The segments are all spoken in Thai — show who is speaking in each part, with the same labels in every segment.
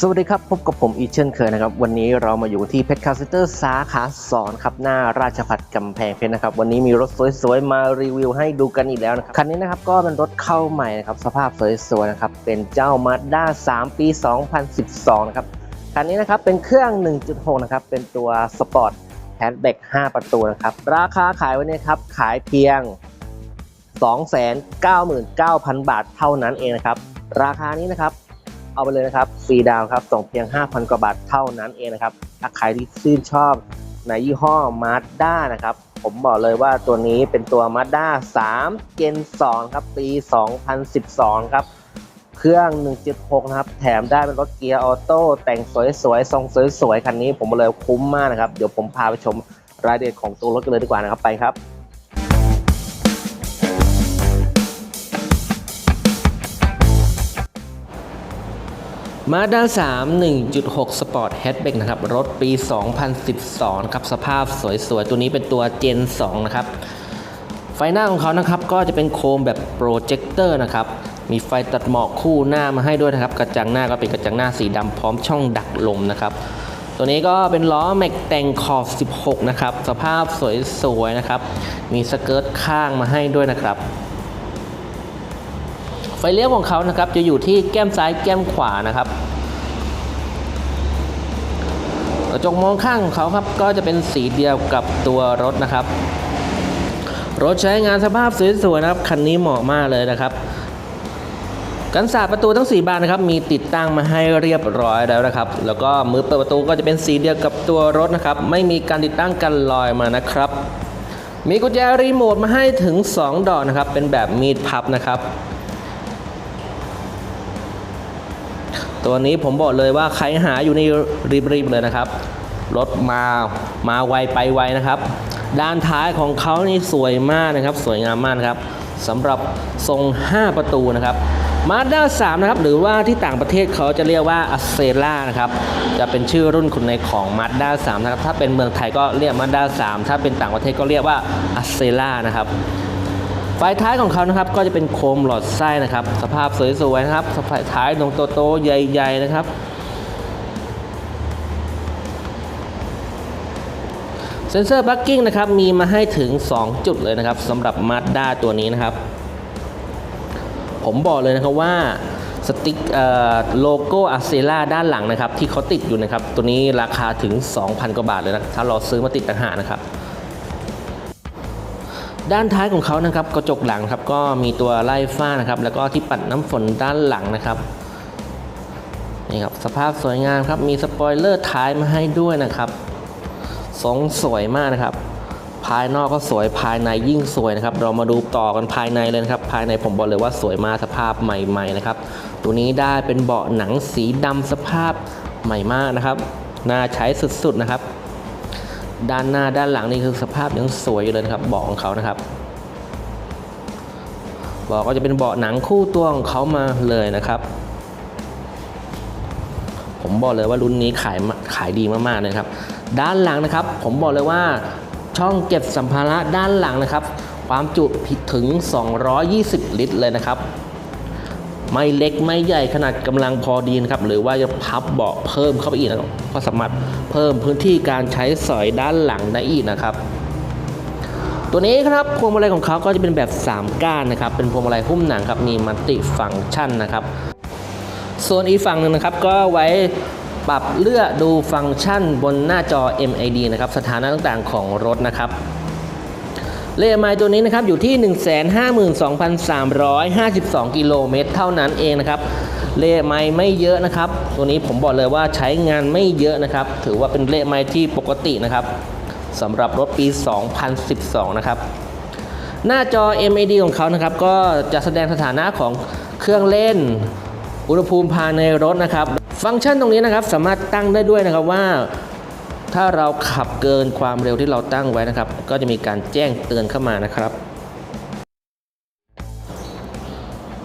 Speaker 1: สวัสดีครับ พบกับผมอีเช่นเคยนะครับ วันนี้เรามาอยู่ที่เพชรคาสเตอร์สาขาสอนครับ หน้าราชพัฒกำแพงเพชรนะครับ วันนี้มีรถสวยๆ มารีวิวให้ดูกันอีกแล้วนะครับคันนี้นะครับก็เป็นรถเข้าใหม่นะครับ สภาพสวยๆนะครับ เป็นเจ้า Mazda 3 ปี 2012 นะครับ คันนี้นะครับเป็นเครื่อง 1.6 นะครับ เป็นตัวสปอร์ตแฮชแบ็ก5 ประตูนะครับ ราคาขายวันนี้ครับขายเพียง 299,000 บาทเท่านั้นเองนะครับ ราคานี้นะครับ เอาไปเลยนะครับฟรีดาวครับส่งเพียง 5,000 กว่าบาทเท่านั้นเองนะครับถ้าใครที่ชื่นชอบในยี่ห้อ Mazda นะครับ ผมบอกเลยว่าตัวนี้เป็นตัว Mazda 3 Gen 2ครับ ปี 2012 ครับ เครื่อง 1.6 นะครับ แถมได้เป็นรถเกียร์ออโต้แต่งสวยๆ ทรงสวยๆ คันนี้ผมบอกเลยคุ้มมากนะครับ เดี๋ยวผมพาไปชมรายละเอียดของตัวรถกันเลยดีกว่านะครับ ไปครับ มาด้า3 1.6 Sport Hatchback นะครับ รถปี 2012 ครับ สภาพสวยๆ ตัวนี้เป็นตัว Gen 2 นะครับ ไฟหน้าของเขานะครับ ก็จะเป็นโคมแบบโปรเจคเตอร์นะครับ มีไฟตัดหมอกคู่หน้ามาให้ด้วยนะครับ กระจังหน้าก็เป็นกระจังหน้าสีดำพร้อมช่องดักลมนะครับ ตัวนี้ก็เป็นล้อแม็กแต่งขอบ 16 นะครับ สภาพสวยๆ นะครับ มีสเกิร์ตข้างมาให้ด้วยนะครับ ไฟเลี้ยวของเขานะครับจะอยู่ที่แก้มซ้ายแก้มขวานะครับกระจกมองข้างของเขาครับก็จะเป็นสีเดียวกับตัวรถนะครับ รถใช้งานสภาพสวยๆนะครับคันนี้เหมาะมากเลยนะครับ กันศาสตร์ประตูทั้ง 4 บานนะครับ มีติดตั้งมาให้เรียบร้อยแล้วนะครับ แล้วก็มือเปิดประตูก็จะเป็นสีเดียวกับตัวรถนะครับ ไม่มีการติดตั้งกันลอยมานะครับ มีกุญแจรีโมทมาให้ถึง 2 ดอกนะครับ เป็นแบบมีดพับนะครับ ตัวนี้ผมบอกเลยว่าใครหาอยู่ในรีบๆเลยนะครับ รถมามาไวไปไวนะครับ ด้านท้ายของเขานี่สวยมากนะครับ สวยงามมากนะครับสำหรับทรง 5 ประตูนะครับมาด้า3นะครับหรือว่าที่ต่างประเทศเขาจะเรียกว่าอ c เซล่านะครับจะเป็นชื่อรุ่นคุณในของ Mazda 3นะครับถ้าเป็นเมืองไทยก็เรียก Mazda 3ถ้าเป็นต่างประเทศก็เรียกว่าอ c เซล่านะครับ ไฟท้ายของเขานะครับก็จะเป็นโคมหลอดไส้นะครับ สภาพสวยๆนะครับสภาพท้ายตรงโตๆใหญ่ ๆนะครับ เซ็นเซอร์ p ั r k กิ้งนะครับมีมาให้ถึง 2 จุดเลยนะครับสำหรับ Mazda ตัวนี้นะครับ ผมบอกเลยนะครับว่าสติ๊กโลโก้อาเซล่าด้านหลังนะครับ ที่เขาติดอยู่นะครับ ตัวนี้ราคาถึง 2,000 กว่าบาทเลยนะ ถ้าเราซื้อมาติดต่างหากนะครับ ด้านท้ายของเขานะครับกระจกหลังครับก็มีตัวไล่ฝ้านะครับแล้วก็ที่ปัดน้ำฝนด้านหลังนะครับนี่ครับสภาพสวยงามครับมีสปอยเลอร์ท้ายมาให้ด้วยนะครับทรงสวยมากนะครับ ภายนอกก็สวยภายในยิ่งสวยนะครับ เรามาดูต่อกันภายในเลยนะครับ ภายในผมบอกเลยว่าสวยมากสภาพใหม่ ๆนะครับ ตัวนี้ได้เป็นเบาะหนังสีดำสภาพใหม่มากนะครับน่าใช้สุดๆนะครับ ด้านหน้าด้านหลังนี่คือสภาพยังสวยอยู่เลยนะครับเบาะของเขานะครับเบาะก็จะเป็นเบาะหนังคู่ตัวของเขามาเลยนะครับ ผมบอกเลยว่ารุ่นนี้ขายขายดีมากๆเลยครับ ด้านหลังนะครับ ผมบอกเลยว่าช่องเก็บสัมภาระด้านหลังนะครับ ความจุถึง 220 ลิตรเลยนะครับ ไม่เล็กไม่ใหญ่ขนาดกำลังพอดีนะครับหรือว่าจะพับเบาะเพิ่มเข้าไปอีกนะก็สามารถเพิ่มพื้นที่การใช้สอยด้านหลังได้อีกนะครับ ตัวนี้ครับพวงมาลัยของเขาก็จะเป็นแบบ 3 ก้านนะครับ เป็นพวงมาลัยหุ้มหนังครับมีมัลติฟังก์ชันนะครับ ส่วนอีกฝั่งหนึ่งนะครับก็ไว้ปรับเลือกดูฟังก์ชันบนหน้าจอ MID นะครับสถานะต่างๆของรถนะครับ เลขไมล์ตัวนี้นะครับอยู่ที่ 152,352 กิโลเมตรเท่านั้นเองนะครับเลขไมล์ไม่เยอะนะครับ ตัวนี้ผมบอกเลยว่าใช้งานไม่เยอะนะครับ ถือว่าเป็นเลขไมล์ที่ปกตินะครับสำหรับรถปี 2012 นะครับ หน้าจอ MID ของเขานะครับ ก็จะแสดงสถานะของเครื่องเล่น อุณหภูมิภายในรถนะครับ ฟังก์ชันตรงนี้นะครับสามารถตั้งได้ด้วยนะครับว่า ถ้าเราขับเกินความเร็วที่เราตั้งไว้นะครับ ก็จะมีการแจ้งเตือนเข้ามานะครับ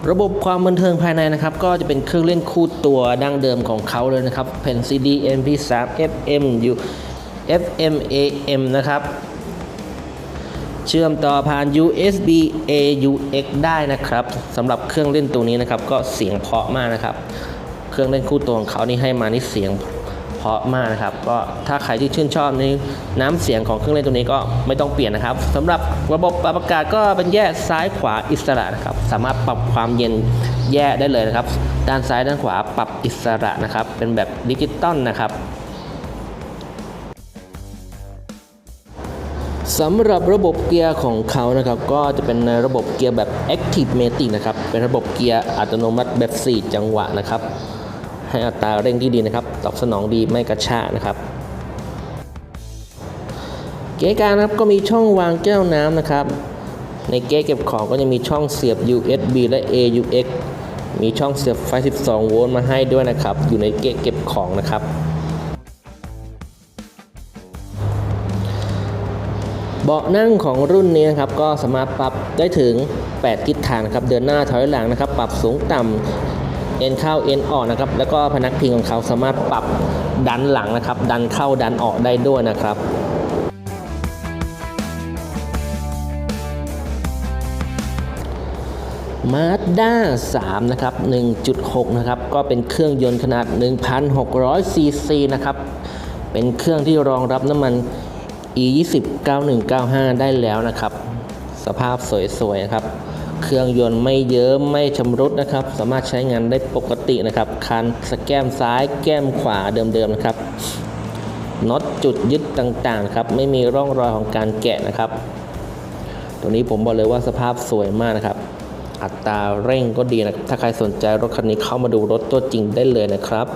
Speaker 1: ระบบความบันเทิงภายในนะครับ ก็จะเป็นเครื่องเล่นคู่ตัวดั้งเดิมของเขาเลยนะครับแผ่น CD MP3 FM U FM AM นะครับ เชื่อมต่อผ่าน USB AUX ได้นะครับสำหรับเครื่องเล่นตัวนี้นะครับ ก็เสียงเพาะมากนะครับ เครื่องเล่นคู่ตัวของเขานี่ให้มานี่เสียงเพ ราะมากนะครับ ก็ถ้าใครที่ชื่นชอบในน้ำเสียงของเครื่องเล่นตัวนี้ก็ไม่ต้องเปลี่ยนนะครับสำหรับระบบปรับอากาศก็เป็นแยกซ้ายขวาอิสระนะครับ สามารถปรับความเย็นแยกได้เลยนะครับ ด้านซ้ายด้านขวาปรับอิสระนะครับ เป็นแบบดิจิตอลนะครับสำหรับระบบเกียร์ของเขานะครับ ก็จะเป็นในระบบเกียร์แบบ Active Matic นะครับ เป็นระบบเกียร์อัตโนมัติแบบ 4 จังหวะนะครับ ให้อัตราเร่งที่ดีนะครับ ตอบสนองดีไม่กระชากนะครับ เกียร์กางนะครับก็มีช่องวางแก้วน้ำนะครับ ในเกียร์เก็บของก็จะมีช่องเสียบ USB และ AUX มีช่องเสียบไฟ 12 โวลต์มาให้ด้วยนะครับ อยู่ในเกียร์เก็บของนะครับเบาะนั่งของรุ่นนี้นะครับก็สามารถปรับได้ถึง 8 ทิศทางนะครับ เดินหน้าถอยหลังนะครับ ปรับสูงต่ำ เอ็นเข้าเอ็นออกนะครับ แล้วก็พนักพิงของเขาสามารถปรับดันหลังนะครับ ดันเข้าดันออกได้ด้วยนะครับมาด้า3นะครับ 1.6 นะครับ ก็เป็นเครื่องยนต์ขนาด 1,600 ซีซีนะครับ เป็นเครื่องที่รองรับน้ำมัน E20 9195 ได้แล้วนะครับ สภาพสวยๆนะครับ เครื่องยนต์ไม่เยิ้มไม่ชำรุดนะครับ สามารถใช้งานได้ปกตินะครับ คันสแก้มซ้ายแก้มขวาเดิมๆนะครับน็อตจุดยึดต่างๆครับไม่มีร่องรอยของการแกะนะครับ ตัวนี้ผมบอกเลยว่าสภาพสวยมากนะครับ อัตราเร่งก็ดีนะครับ ถ้าใครสนใจรถคันนี้เข้ามาดูรถตัวจริงได้เลยนะครับ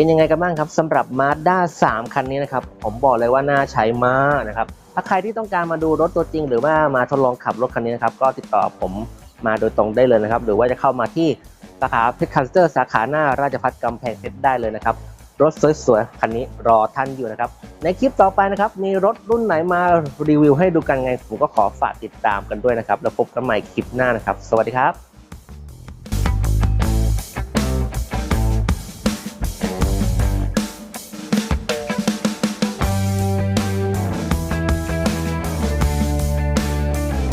Speaker 1: เป็นยังไงกันบ้างครับสำหรับ Mazda 3 คันนี้นะครับ ผมบอกเลยว่าน่าใช้มากนะครับ ถ้าใครที่ต้องการมาดูรถตัวจริง หรือว่ามาทดลองขับรถคันนี้นะครับ ก็ติดต่อผมมาโดยตรงได้เลยนะครับ หรือว่าจะเข้ามาที่สาขาเพชรคัสเตอร์สาขาหน้าราชพัฒกำแพงเพชรได้เลยนะครับ รถสวยๆคันนี้รอท่านอยู่นะครับ ในคลิปต่อไปนะครับ มีรถรุ่นไหนมารีวิวให้ดูกันไง ผมก็ขอฝากติดตามกันด้วยนะครับ แล้วพบกันใหม่คลิปหน้านะครับ สวัสดีครับ